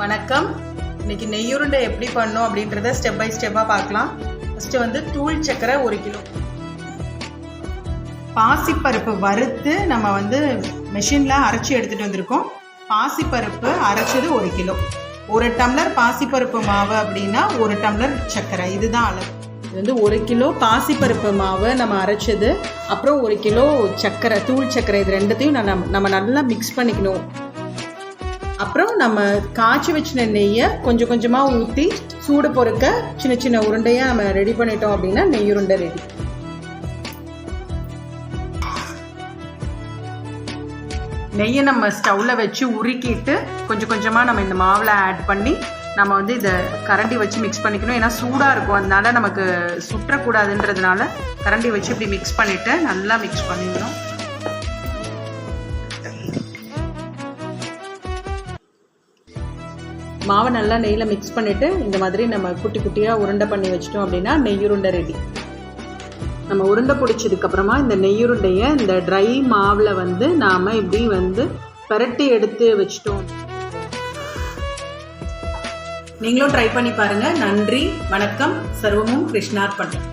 வணக்கம். இன்னைக்கு நெய்யுருண்டை எப்படி பண்ணும் அப்படின்றத ஸ்டெப் பை ஸ்டெப்பாக பார்க்கலாம். ஃபஸ்ட்டு வந்து தூள் சக்கரை ஒரு கிலோ. பாசிப்பருப்பு வறுத்து நம்ம வந்து மிஷினில் அரைச்சி எடுத்துகிட்டு வந்திருக்கோம். பாசிப்பருப்பு அரைச்சது ஒரு கிலோ. ஒரு டம்ளர் பாசிப்பருப்பு மாவு அப்படின்னா ஒரு டம்ளர் சர்க்கரை இதுதான் அளவு. இது வந்து ஒரு கிலோ பாசிப்பருப்பு மாவு நம்ம அரைச்சது. அப்புறம் ஒரு கிலோ சர்க்கரை தூள் சர்க்கரை இது ரெண்டுத்தையும் நம்ம நம்ம நல்லா மிக்ஸ் பண்ணிக்கணும். அப்புறம் நம்ம காய்ச்சி வச்சின நெய்யை கொஞ்சம் கொஞ்சமாக ஊற்றி சூடு பொறுக்க சின்ன சின்ன உருண்டையாக நம்ம ரெடி பண்ணிட்டோம் அப்படின்னா நெய் உருண்டை ரெடி நெய்யை நம்ம ஸ்டவ்வில் வச்சு உருக்கிட்டு கொஞ்சம் கொஞ்சமாக நம்ம இந்த மாவில் ஆட் பண்ணி நம்ம வந்து இதை கரண்டி வச்சு மிக்ஸ் பண்ணிக்கணும். ஏன்னா சூடாக இருக்கும். அதனால நமக்கு சுற்றக்கூடாதுன்றதுனால கரண்டி வச்சு இப்படி மிக்ஸ் பண்ணிவிட்டு நல்லா மிக்ஸ் பண்ணிடணும் மாவை நல்லா நெய்யில் மிக்ஸ் பண்ணிவிட்டு இந்த மாதிரி நம்ம குட்டி குட்டியாக உருண்டை பண்ணி வச்சிட்டோம் அப்படின்னா நெய்யுருண்டை ரெடி நம்ம உருண்டை பிடிச்சதுக்கப்புறமா இந்த நெய்யுருண்டையை இந்த ட்ரை மாவில் வந்து நாம் இப்படி வந்து பரட்டி எடுத்து வச்சிட்டோம். நீங்களும் ட்ரை பண்ணி பாருங்கள் நன்றி வணக்கம். சர்வமும் கிருஷ்ணார்பணம்.